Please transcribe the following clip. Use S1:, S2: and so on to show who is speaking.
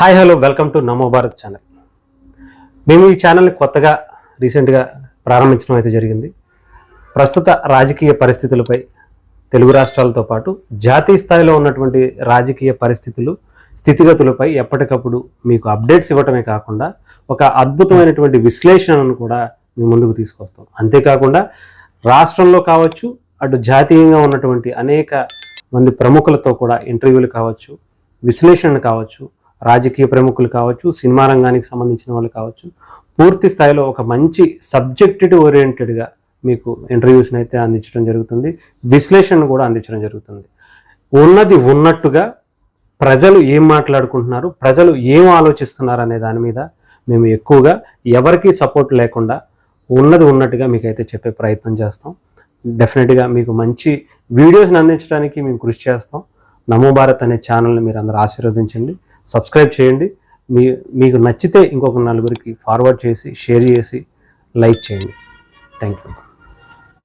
S1: Hi hello welcome to Namo Bharat channel. మేము ఈ ఛానల్ని కొత్తగా రీసెంట్గా ప్రారంభించడం అయితే జరిగింది. ప్రస్తుత రాజకీయ పరిస్థితులపై తెలుగు రాష్ట్రాలతో పాటు జాతీయ స్థాయిలో ఉన్నటువంటి రాజకీయ పరిస్థితులు స్థితిగతులపై ఎప్పటికప్పుడు మీకు అప్డేట్స్ ఇవ్వటమే కాకుండా ఒక అద్భుతమైనటువంటి విశ్లేషణను కూడా మేము ముందుకు తీసుకొస్తాం. అంతేకాకుండా రాష్ట్రంలో కావచ్చు అటు జాతీయంగా ఉన్నటువంటి అనేక మంది ప్రముఖులతో కూడా ఇంటర్వ్యూలు కావచ్చు విశ్లేషణ కావచ్చు రాజకీయ ప్రముఖులు కావచ్చు సినిమా రంగానికి సంబంధించిన వాళ్ళు కావచ్చు పూర్తి స్థాయిలో ఒక మంచి సబ్జెక్టివ్ ఓరియంటెడ్గా మీకు ఇంటర్వ్యూస్ని అయితే అందించడం జరుగుతుంది. విశ్లేషణ కూడా అందించడం జరుగుతుంది. ఉన్నది ఉన్నట్టుగా ప్రజలు ఏం మాట్లాడుకుంటున్నారు ప్రజలు ఏం ఆలోచిస్తున్నారు అనే దాని మీద మేము ఎక్కువగా ఎవరికి సపోర్ట్ లేకుండా ఉన్నది ఉన్నట్టుగా మీకైతే చెప్పే ప్రయత్నం చేస్తాం. డెఫినెట్గా మీకు మంచి వీడియోస్ని అందించడానికి మేము కృషి చేస్తాం. నమో భారత్ అనే ఛానల్ని మీరు అందరూ ఆశీర్వదించండి సబ్స్క్రైబ్ చేయండి. మీ మీకు నచ్చితే ఇంకొక నలుగురికి ఫార్వర్డ్ చేసి షేర్ చేసి లైక్ చేయండి. Thank you